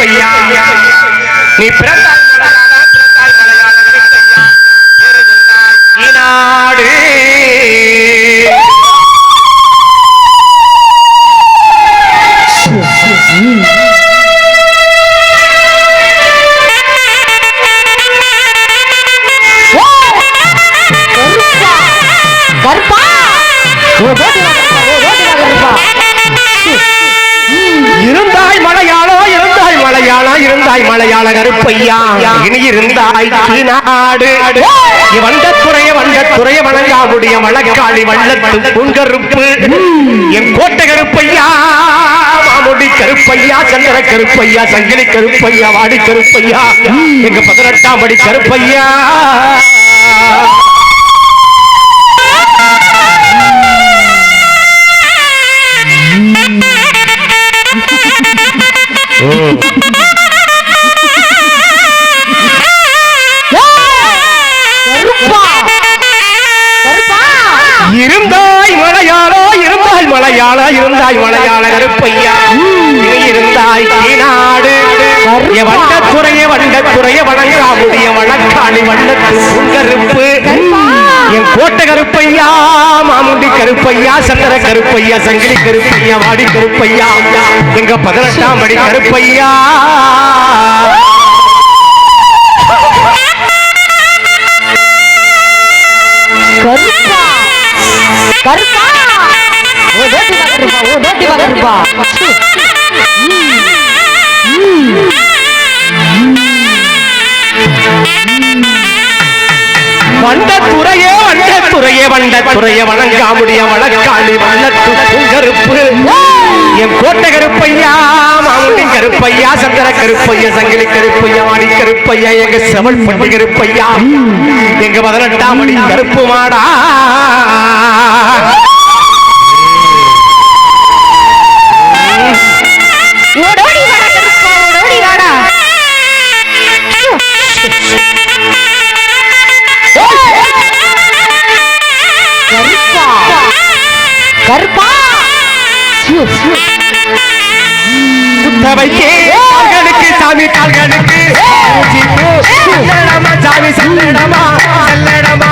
பையா நீ பிறந்தாய் மலையாள கருப்பையா இனி இருந்தாய் நாடு வந்த துறைய வந்த துறைய வணங்காமுடிய வழக்காளி வள்ளத்து பூங்கருப்பு. என் கோட்டை கருப்பையா மாமுடி கருப்பையா சந்திர கருப்பையா சங்கிலி கருப்பையா வாடி கருப்பையா எங்க பதினெட்டாம் படி கருப்பையா. கருப்பா இருந்தாய் நாடு வண்டத்துறைய வண்டத்துறைய வணங்காமுடிய வழக்காணி வண்டத்து கருப்பு என் கோட்டை கருப்பையா மாமுண்டி கருப்பையா சந்திர கருப்பையா சங்கிலி கருப்பையா வாடி கருப்பையா எங்க பதினெட்டாம் படி கருப்பையா. கருப்பா. கருப்பா. ஓ ஓடி வா கருப்பா ஓ ஓடி வா கருப்பா வண்டத்துறையே வண்டத்துறையே வண்டத்துறைய வணங்காமுடிய வழக்காளி வண்ணத்து கருப்பு என் கோட்டை கருப்பையா மாமுண்டி கருப்பையா சந்திர கருப்பையா சங்கிலி கருப்பையா மாடி கருப்பையா எங்க செவல் பட்டி கருப்பையா. எங்க பதினெட்டாம் மணி கருப்பு மாடா. சியோ. புத்தவைக்கே கால்களுக்கு சாமி கால்களுக்கு சாமி செல்லடமா செல்லடமா.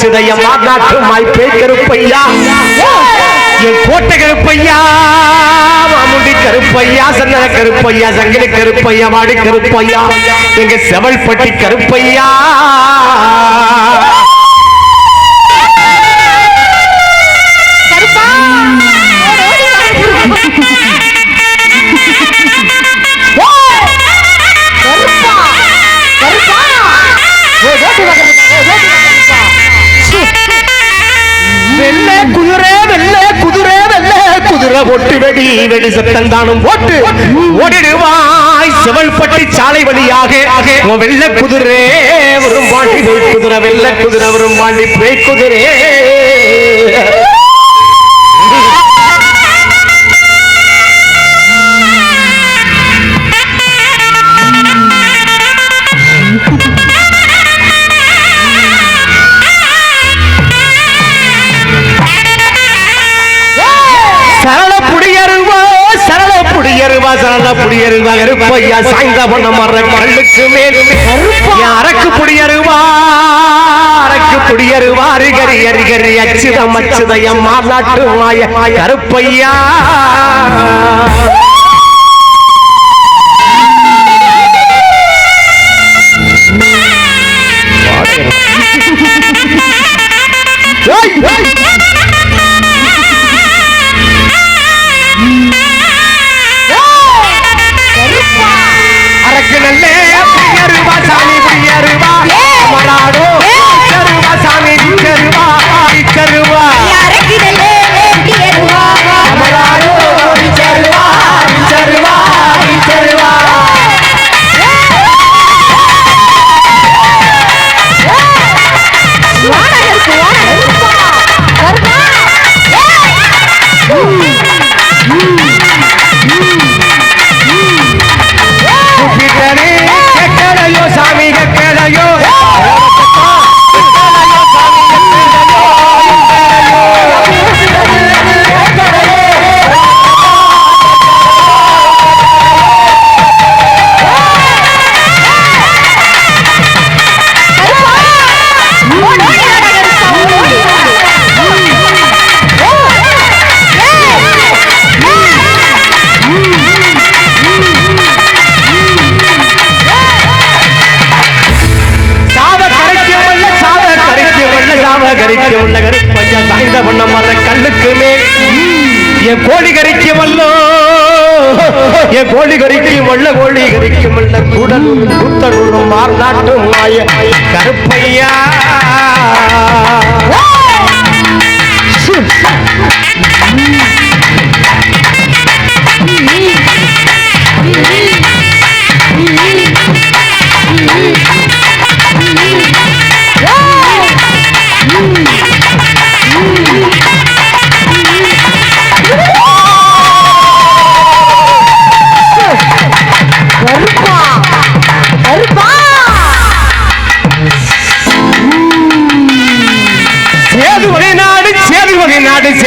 அச்சுதம் அச்சுதயம் நாட்டு மாய்ப்பே கருப்பையா என் கோட்டை கருப்பையா மாமுண்டி கருப்பையா சந்தன கருப்பையா சங்கிலி கருப்பையா வாடி கருப்பையா எங்க செவல்பட்டி கருப்பையா. பொட்டு வெடி வெடி சத்தந்தானும் போட்டு ஓடிடுவாய். சிவல்பட்டி சாலை வழியாக வெள்ள குதிரை வரும் வாண்டி குதிரை வெள்ள குதிரை வரும் வாண்டி பேய் குதிரை. புடியருவா புடியருவா கருப்பையா சாய்ந்த பண்ண மர கல்லுக்கு மேல் அரக்கு புடியருவா அரக்கு புடியருவா அருகரி அருகரி அச்சுதம் அச்சுதயம் மாலாட்டு மாய கருப்பையா. கறிக்கும் வல்ல கோழி கறிக்கும் வல்ல கூடலூர் கூத்தலூரும் மார்நாட்டும் மாய கருப்பையா. சேதுபதி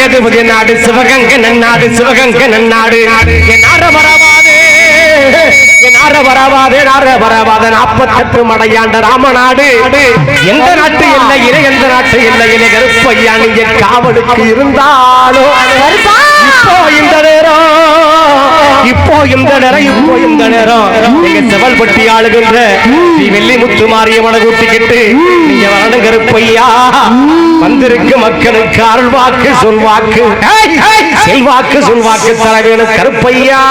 சேதுபதி நாடு நாடு? சிவகங்கை நன்னாடு சிவகங்கை நன்னாடு. என் நார வரவாதே என் நார வரவாதே நார வரவாத நாற்பத்தெட்டு மடையாண்ட ராமநாடு. எந்த நாட்டு எல்லையிலே எந்த நாட்டு எல்லையிலே கருப்பையா நீங்க காவலுக்கு இருந்தாலும் இந்த நேரம் இந்த நேரம். நீங்க செவல்பட்டி ஆளுகின்ற ஸ்ரீ வெள்ளிமுத்து மாரியம்மனை கூட்டிக்கிட்டு நீங்க வரணும் கருப்பையா. வந்திருக்கு மக்களுக்கு அருள்வாக்கு சொல்வாக்கு. செல்வாக்கு சொல்வாக்கு தர வேணும் கருப்பையா.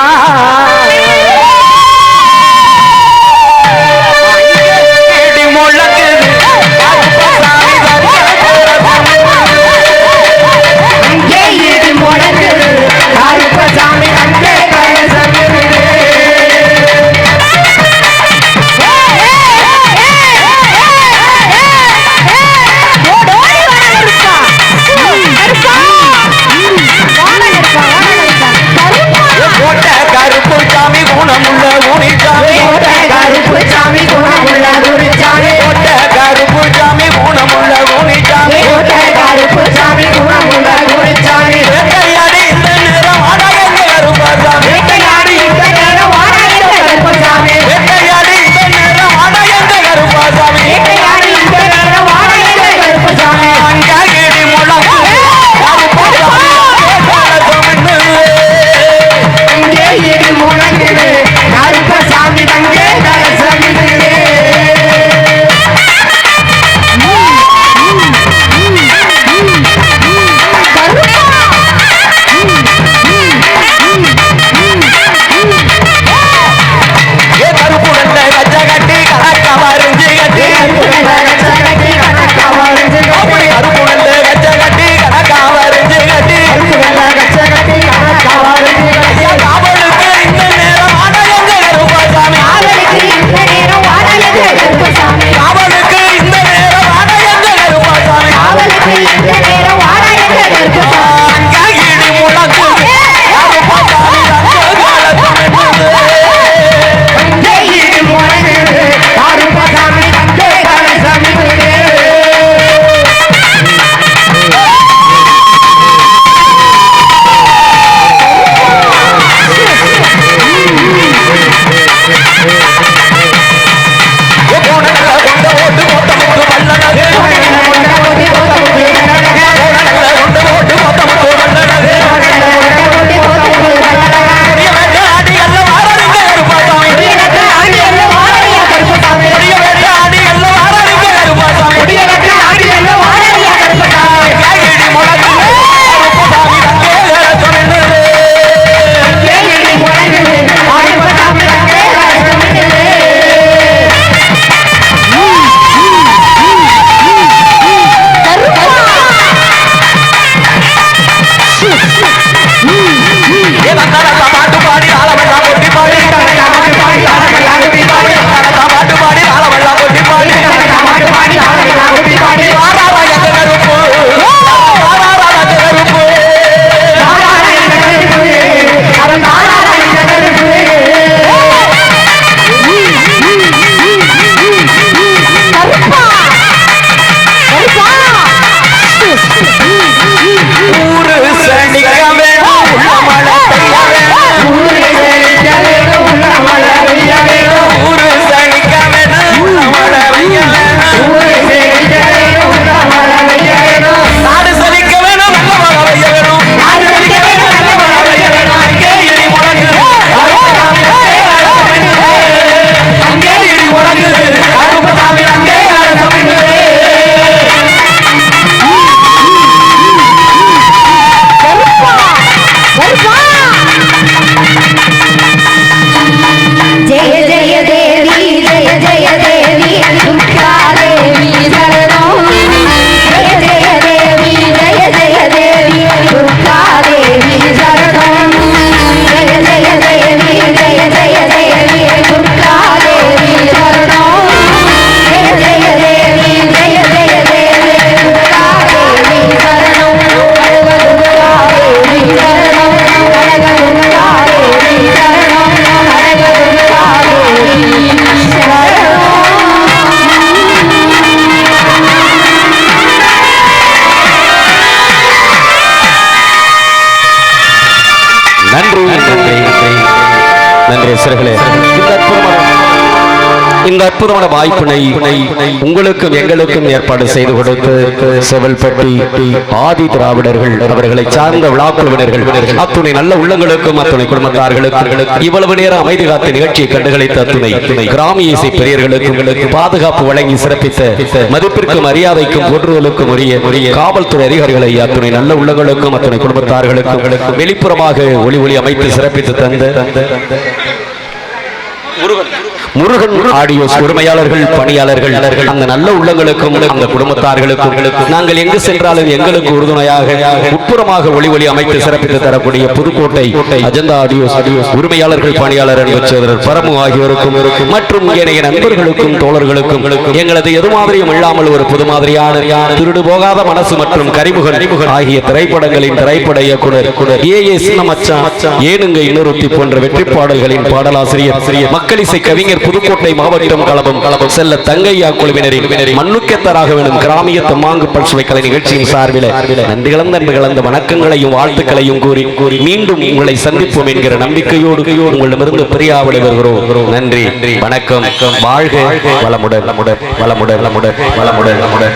நன்றி. நன்றி. நன்றி சிறுகளே. இந்த அற்புதமான வாய்ப்பினை உங்களுக்கும் எங்களுக்கும் ஏற்பாடு செய்து கொடுத்து செவல்பட்டி ஆதி திராவிடர்கள் அவர்களை சார்ந்த விழாக்குழுவினர்கள் அத்துணை நல்ல உள்ளங்களுக்கும் அத்துணை குடும்பத்தார்களுக்கும் இவ்வளவு நேரம் அமைதி காத்த நிகழ்ச்சியை கண்டுகளித்த அத்துணை கிராமிய இசை பெரியர்களுக்கும் பாதுகாப்பு வழங்கி சிறப்பித்த மதிப்பிற்கும் மரியாதைக்கும் போற்றுதலுக்கும் உரிய உரிய காவல்துறை அதிகாரிகளை அத்துணை நல்ல உள்ளங்களுக்கும் அத்துணை குடும்பத்தார்களுக்கும் வெளிப்புறமாக ஒளி ஒளி அமைத்து சிறப்பித்து தந்த முருகன். ஆடியோஸ் உரிமையாளர்கள் பணியாளர்கள் அந்த நல்ல உள்ளங்களுக்கும் அந்த குடும்பத்தார்களுக்கும் நாங்கள் எங்கு சென்றாலும் எங்களுக்கு உறுதுணையாக உட்புறமாக ஒளி ஒளி அமைத்து சிறப்பித்து தரக்கூடிய புதுக்கோட்டை அஜந்தா ஆடியோஸ் உரிமையாளர்கள் பணியாளர் அன்பு பரமு ஆகியோருக்கும் மற்றும் ஏனைய நண்பர்களுக்கும் தோழர்களுக்கும் எங்களது எது மாதிரியும் இல்லாமல் ஒரு புது மாதிரியான திருடு போகாத மனசு மற்றும் கரிமுகன் ஆகிய திரைப்படங்களின் திரைப்பட இயக்குனர் ஏ ஏ சின்னமச்சான் ஏனுங்க இன்னொருத்தி போன்ற வெற்றி பாடல்களின் பாடலாசிரியர் மக்கள் இசை கவிஞர் புதுக்கோட்டை மாவட்டம் களபம் களபம் செல்ல தங்கையா குழுவினரின் மண்ணுக்கேத்தராக வேணும் கிராமிய தம்மாங்கு பல்சுவை கலை நிகழ்ச்சியின் சார்பில் நன்றி கலந்த அன்பு கலந்த வணக்கங்களையும் வாழ்த்துக்களையும் கூறி கூறி மீண்டும் உங்களை சந்திப்போம் என்கிற நம்பிக்கையோடு உங்களிடமிருந்து பிரியாவிட வருகிறோம். நன்றி. வணக்கம். வாழ்க வளமுடன் வளமுடன். வளமுடன். வளமுடன். வளமுடன். வளமுடன்.